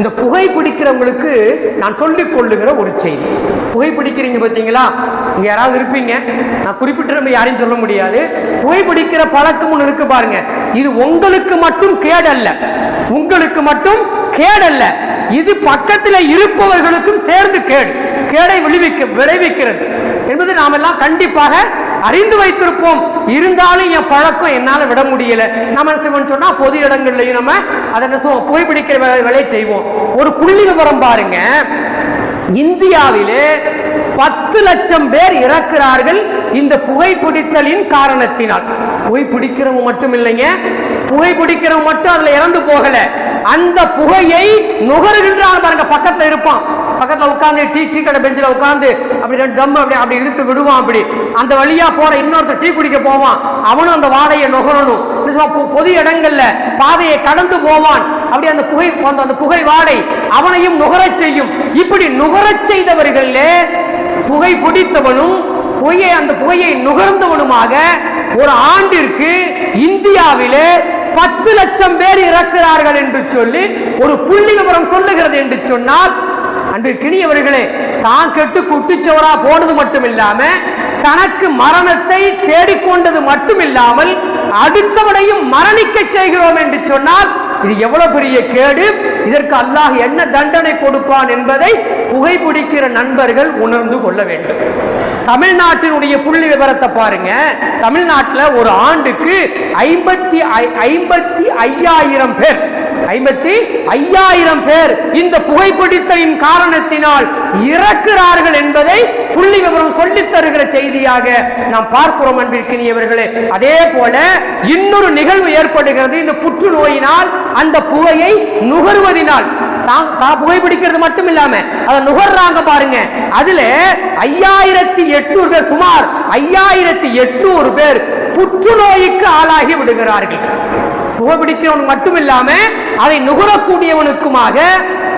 இந்த புகை பிடிக்கிறவங்களுக்கு நான் சொல்லிக் கொள்ளுகிற ஒரு செய்தி. புகை பிடிக்கிறீங்க பார்த்தீங்களா? இங்க யாராவது இருப்பீங்க? நான் குறிப்பிட்ட நம்ம யாரையும் சொல்ல முடியாது. புகை பிடிக்கிற பழக்கம் ஒன்று இருக்கு பாருங்க. இது உங்களுக்கு மட்டும் கேடல்ல. உங்களுக்கு மட்டும் கேடல்ல. இது பக்கத்தில் இருப்பவர்களுக்கும் சேர்ந்து கேடு. கேடை விளைவிக்க விளைவிக்கிறது. என்பது நாம் எல்லாம் கண்டிப்பாக அறிந்து வைத்திருப்போம். இருந்தாலும் என் பழக்கம் என்னால விட முடியல. நம்ம என்ன செய்வோம்னு சொன்னா பொது இடங்கள்லயும் நம்ம அதை என்ன செய்வோம் புகைப்பிடிக்கிற வேலையை செய்வோம். ஒரு புள்ளி விவரம் பாருங்க. இந்தியாவிலே பத்து லட்சம் பேர் இறக்கிறார்கள் இந்த புகைப்பிடித்தலின் காரணத்தினால். புகைப்பிடிக்கிறவங்க மட்டும் இல்லைங்க. புகைப்பிடிக்கிறவங்க மட்டும் அதுல இறந்து போகலை. அந்த புகையை நுகருகின்றான் பாருங்க பக்கத்துல இருப்பான். பக்கத்துல உட்கார்ந்து டீ டீ கடை பெஞ்சில் உட்கார்ந்து அப்படி ரெண்டு தம் அப்படி அப்படி இழுத்து விடுவான் அப்படி. அந்த வழியா போற இன்னொருத்தர் டீ குடிக்க போவான். அவனும் அந்த வாடையை நுகரணும். பொது இடங்கள்ல பாதையை கடந்து போவான். அப்படி அந்த புகை அந்த அந்த புகை வாடை அவனையும் நுகரச் செய்யும். இப்படி நுகரச் செய்தவர்களே புகை பிடித்தவனும் புகையை அந்த புகையை நுகர்ந்தவனுமாக ஒரு ஆண்டிற்கு இந்தியாவிலே பத்து லட்சம் பேர் இறக்கிறார்கள் என்று சொல்லி ஒரு புள்ளி விவரம் சொல்லுகிறது என்று சொன்னால் அன்று கிணியவர்களே தான் கெட்டு குட்டிச்சவரா போனது மட்டும் இல்லாம தனக்கு மரணத்தை தேடிக்கொண்டது மட்டும் இல்லாமல் அடுத்தவனையும் மரணிக்க செய்கிறோம் என்று சொன்னால் இது எவ்வளவு பெரிய கேடு? இதற்கு அல்லாஹ் என்ன தண்டனை கொடுப்பான் என்பதை புகைப்பிடிக்கிற நண்பர்கள் உணர்ந்து கொள்ள வேண்டும். தமிழ்நாட்டினுடைய புள்ளி விவரத்தை பாருங்க. தமிழ்நாட்டில் ஒரு ஆண்டுக்கு ஐம்பத்தி ஐ- ஐம்பத்தி ஐயாயிரம் பேர் ஐம்பத்தி ஐயாயிரம் பேர் இந்த புகைப்பிடித்தலின் காரணத்தினால் இறக்கிறார்கள் என்பதை புள்ளி விவரம் சொல்லித் தருகிற செய்தியாக நாம் பார்க்கிறோம் அன்பிற்கினியவர்களே. அதே போல இன்னொரு நிகழ்வு ஏற்படுகிறது. இந்த புற்றுநோயினால் அந்த புகையை நுகர்வதினால். புகைப்பிடிக்கிறது மட்டும் இல்லாம அதை நுகர்றாங்க பாருங்க. அதுல ஐயாயிரத்தி எட்நூறு பேர் சுமார் ஐயாயிரத்தி எட்நூறு பேர் புற்றுநோய்க்கு ஆளாகி விடுகிறார்கள். புகைப்பிடிக்கிறவன் மட்டும் இல்லாம அதை நுகரக்கூடியவனுக்குமாக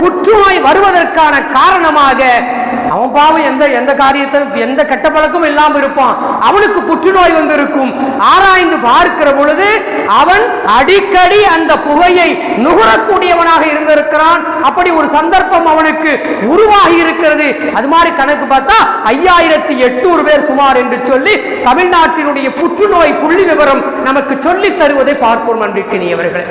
புற்றுநோய் வருவதற்கான காரணமாக அவன் பாவம் எந்த எந்த காரியத்தை எந்த கெட்ட பழக்கமும் இல்லாமல் இருப்பான். அவனுக்கு புற்றுநோய் வந்து இருக்கும் ஆராய்ந்து பார்க்கிற பொழுது அவன் அடிக்கடி அந்த புகையை நுகரக்கூடியவனாக இருந்திருக்கிறான். அப்படி ஒரு சந்தர்ப்பம் அவனுக்கு உருவாகி இருக்கிறது. அது மாதிரி கணக்கு பார்த்தா ஐயாயிரத்தி எட்நூறு பேர் சுமார் என்று சொல்லி தமிழ்நாட்டினுடைய புற்றுநோய் புள்ளி விவரம் நமக்கு சொல்லித் தருவதை பார்க்கிறோம் அன்பிற்கினியவர்களே.